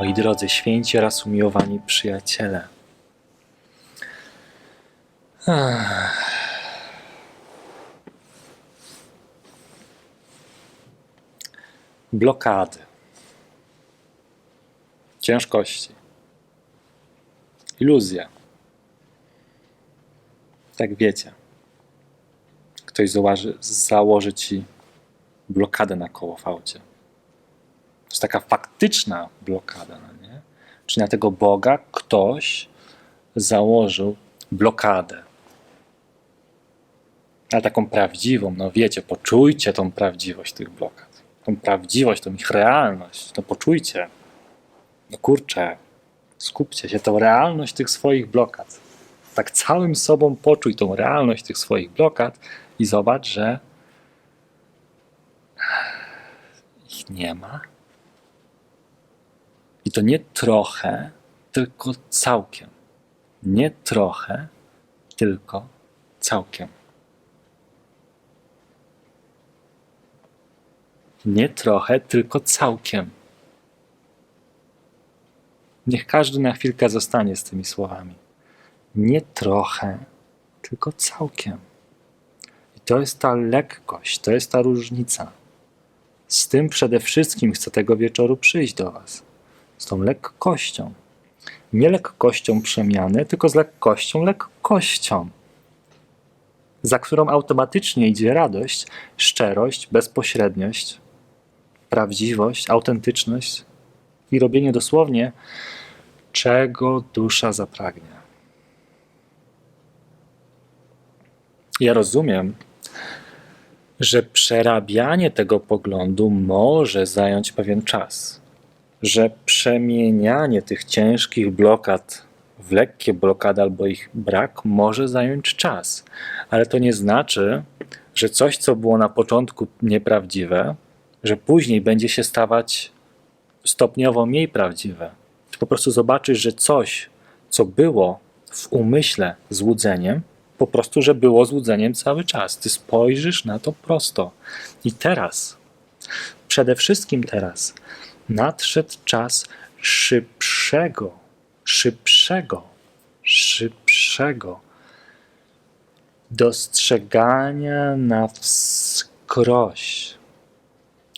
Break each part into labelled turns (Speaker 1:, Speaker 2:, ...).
Speaker 1: Moi drodzy, święci oraz umiłowani przyjaciele. Blokady. Ciężkości. Iluzja. Tak wiecie. Ktoś założy, założy ci blokadę na kołofałcie. To jest taka faktyczna blokada, no nie? Czy na tego Boga ktoś założył blokadę. Ale taką prawdziwą, no wiecie, poczujcie tą prawdziwość tych blokad. Tą prawdziwość, tą ich realność. No poczujcie. No kurczę, skupcie się, tą realność tych swoich blokad. Tak całym sobą poczuj tą realność tych swoich blokad i zobacz, że ich nie ma. I to nie trochę, tylko całkiem. Nie trochę, tylko całkiem. Nie trochę, tylko całkiem. Niech każdy na chwilkę zostanie z tymi słowami. Nie trochę, tylko całkiem. I to jest ta lekkość, to jest ta różnica. Z tym przede wszystkim chcę tego wieczoru przyjść do Was. Z tą lekkością. Nie lekkością przemiany, tylko z lekkością, lekkością. Za którą automatycznie idzie radość, szczerość, bezpośredniość, prawdziwość, autentyczność i robienie dosłownie, czego dusza zapragnie. Ja rozumiem, że przerabianie tego poglądu może zająć pewien czas, że przemienianie tych ciężkich blokad w lekkie blokady albo ich brak może zająć czas, ale to nie znaczy, że coś, co było na początku nieprawdziwe, że później będzie się stawać stopniowo mniej prawdziwe. Ty po prostu zobaczysz, że coś, co było w umyśle złudzeniem, po prostu, że było złudzeniem cały czas. Ty spojrzysz na to prosto. I teraz, przede wszystkim teraz, nadszedł czas szybszego, szybszego, szybszego dostrzegania na wskroś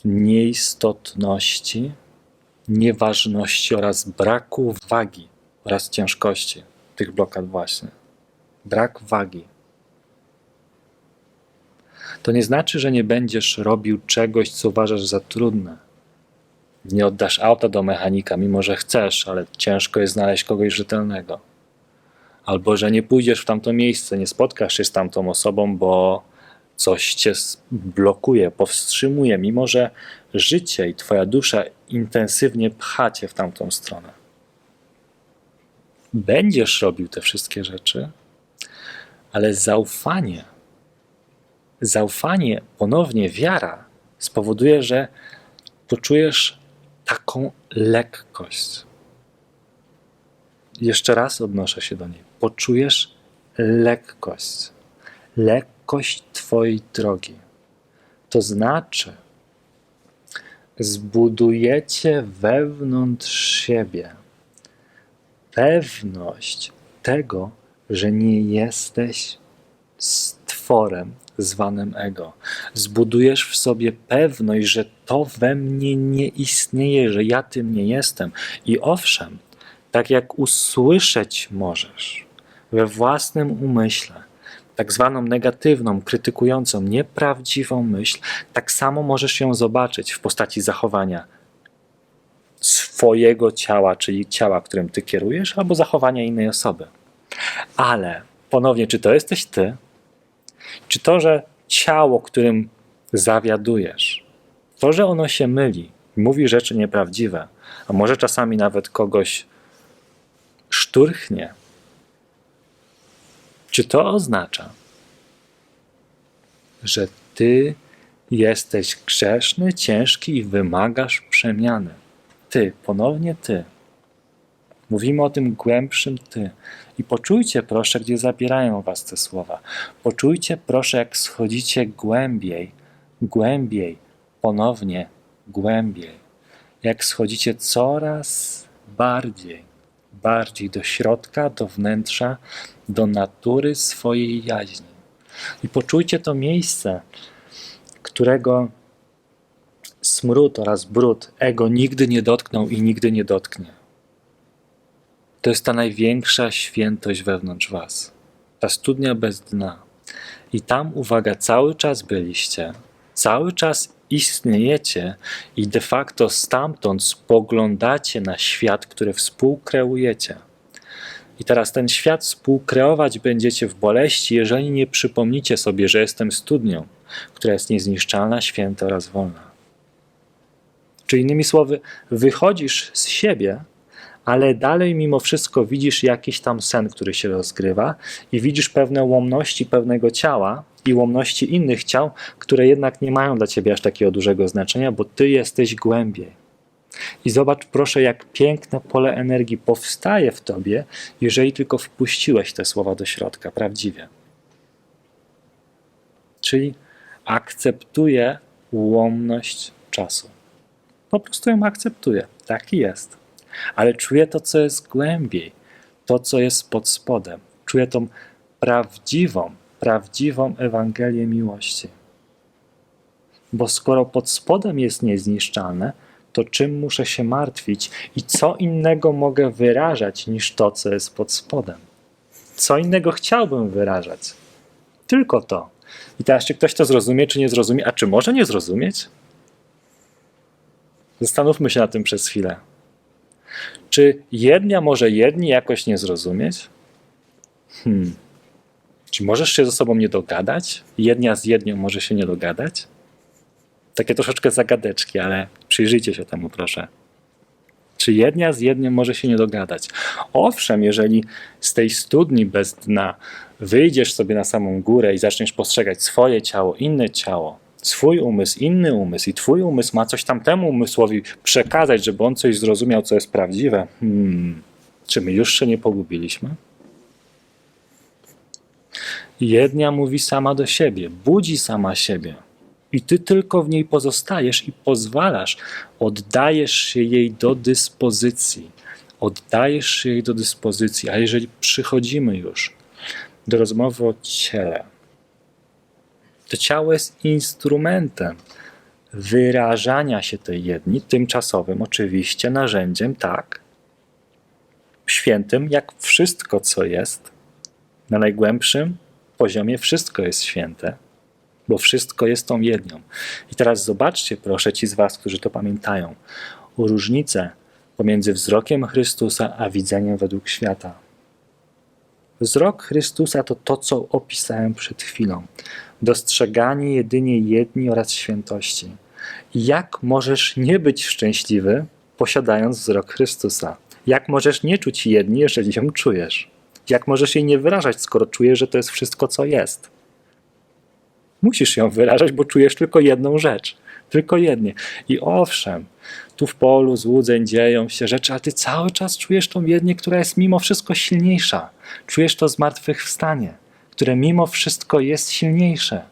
Speaker 1: nieistotności, nieważności oraz braku wagi oraz ciężkości tych blokad właśnie. Brak wagi. To nie znaczy, że nie będziesz robił czegoś, co uważasz za trudne. Nie oddasz auta do mechanika, mimo że chcesz, ale ciężko jest znaleźć kogoś rzetelnego. Albo że nie pójdziesz w tamto miejsce, nie spotkasz się z tamtą osobą, bo coś cię blokuje, powstrzymuje, mimo że życie i twoja dusza intensywnie pchacie w tamtą stronę. Będziesz robił te wszystkie rzeczy, ale zaufanie, zaufanie, ponownie wiara spowoduje, że poczujesz taką lekkość. Jeszcze raz odnoszę się do niej. Poczujesz lekkość. Lekkość Twojej drogi. To znaczy, zbudujecie wewnątrz siebie pewność tego, że nie jesteś stworem zwanym ego. Zbudujesz w sobie pewność, że to we mnie nie istnieje, że ja tym nie jestem. I owszem, tak jak usłyszeć możesz we własnym umyśle, tak zwaną negatywną, krytykującą, nieprawdziwą myśl, tak samo możesz ją zobaczyć w postaci zachowania swojego ciała, czyli ciała, którym ty kierujesz, albo zachowania innej osoby. Ale ponownie, czy to jesteś ty? Czy to, że ciało, którym zawiadujesz, to, że ono się myli, mówi rzeczy nieprawdziwe, a może czasami nawet kogoś szturchnie, czy to oznacza, że ty jesteś grzeszny, ciężki i wymagasz przemiany? Ty, ponownie ty. Mówimy o tym głębszym ty. I poczujcie proszę, gdzie zabierają was te słowa. Poczujcie proszę, jak schodzicie głębiej, głębiej, ponownie głębiej. Jak schodzicie coraz bardziej, bardziej do środka, do wnętrza, do natury swojej jaźni. I poczujcie to miejsce, którego smród oraz brud ego nigdy nie dotknął i nigdy nie dotknie. To jest ta największa świętość wewnątrz Was. Ta studnia bez dna. I tam, uwaga, cały czas byliście, cały czas istniejecie i de facto stamtąd spoglądacie na świat, który współkreujecie. I teraz ten świat współkreować będziecie w boleści, jeżeli nie przypomnicie sobie, że jestem studnią, która jest niezniszczalna, święta oraz wolna. Czy innymi słowy, wychodzisz z siebie, ale dalej mimo wszystko widzisz jakiś tam sen, który się rozgrywa i widzisz pewne łomności pewnego ciała i łomności innych ciał, które jednak nie mają dla ciebie aż takiego dużego znaczenia, bo ty jesteś głębiej. I zobacz proszę, jak piękne pole energii powstaje w tobie, jeżeli tylko wpuściłeś te słowa do środka prawdziwie. Czyli akceptuję łomność czasu. Po prostu ją akceptuję. Taki jest. Ale czuję to, co jest głębiej, to, co jest pod spodem. Czuję tą prawdziwą, prawdziwą Ewangelię miłości. Bo skoro pod spodem jest niezniszczalne, to czym muszę się martwić i co innego mogę wyrażać niż to, co jest pod spodem? Co innego chciałbym wyrażać? Tylko to. I teraz, czy ktoś to zrozumie, czy nie zrozumie, a czy może nie zrozumieć? Zastanówmy się na tym przez chwilę. Czy jednia może jedni jakoś nie zrozumieć? Hmm. Czy możesz się ze sobą nie dogadać? Jednia z jednią może się nie dogadać? Takie troszeczkę zagadeczki, ale przyjrzyjcie się temu, proszę. Czy jednia z jednią może się nie dogadać? Owszem, jeżeli z tej studni bez dna wyjdziesz sobie na samą górę i zaczniesz postrzegać swoje ciało, inne ciało, swój umysł, inny umysł i twój umysł ma coś tamtemu umysłowi przekazać, żeby on coś zrozumiał, co jest prawdziwe. Hmm. Czy my już się nie pogubiliśmy? Jednia mówi sama do siebie, budzi sama siebie. I ty tylko w niej pozostajesz i pozwalasz, oddajesz się jej do dyspozycji. Oddajesz się jej do dyspozycji. A jeżeli przychodzimy już do rozmowy o ciele, to ciało jest instrumentem wyrażania się tej jedni, tymczasowym oczywiście narzędziem, tak, świętym, jak wszystko, co jest. Na najgłębszym poziomie wszystko jest święte, bo wszystko jest tą jednią. I teraz zobaczcie, proszę, ci z Was, którzy to pamiętają, różnicę pomiędzy wzrokiem Chrystusa a widzeniem według świata. Wzrok Chrystusa to to, co opisałem przed chwilą. Dostrzeganie jedynie jedni oraz świętości. Jak możesz nie być szczęśliwy, posiadając wzrok Chrystusa? Jak możesz nie czuć jedni, jeżeli ją czujesz? Jak możesz jej nie wyrażać, skoro czujesz, że to jest wszystko, co jest? Musisz ją wyrażać, bo czujesz tylko jedną rzecz. Tylko jednie. I owszem, tu w polu złudzeń dzieją się rzeczy, a ty cały czas czujesz tą jednię, która jest mimo wszystko silniejsza. Czujesz to zmartwychwstanie, które mimo wszystko jest silniejsze.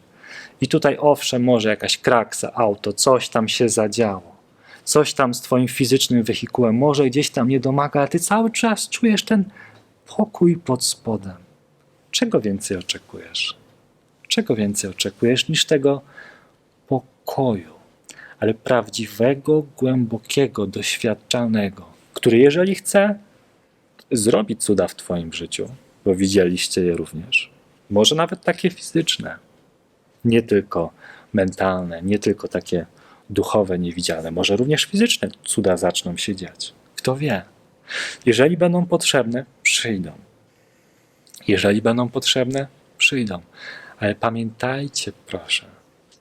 Speaker 1: I tutaj owszem, może jakaś kraksa, auto, coś tam się zadziało. Coś tam z twoim fizycznym wehikułem może gdzieś tam nie domaga, a ty cały czas czujesz ten pokój pod spodem. Czego więcej oczekujesz? Czego więcej oczekujesz niż tego pokoju, ale prawdziwego, głębokiego, doświadczalnego, który, jeżeli chce, zrobi cuda w Twoim życiu, bo widzieliście je również. Może nawet takie fizyczne, nie tylko mentalne, nie tylko takie duchowe, niewidzialne, może również fizyczne cuda zaczną się dziać. Kto wie? Jeżeli będą potrzebne, przyjdą. Jeżeli będą potrzebne, przyjdą. Ale pamiętajcie, proszę,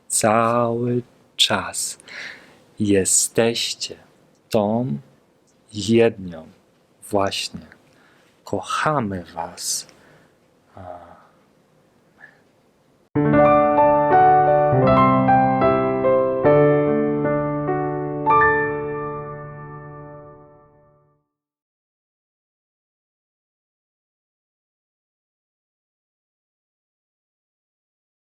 Speaker 1: cały czas jesteście tą jednią właśnie. Kochamy Was.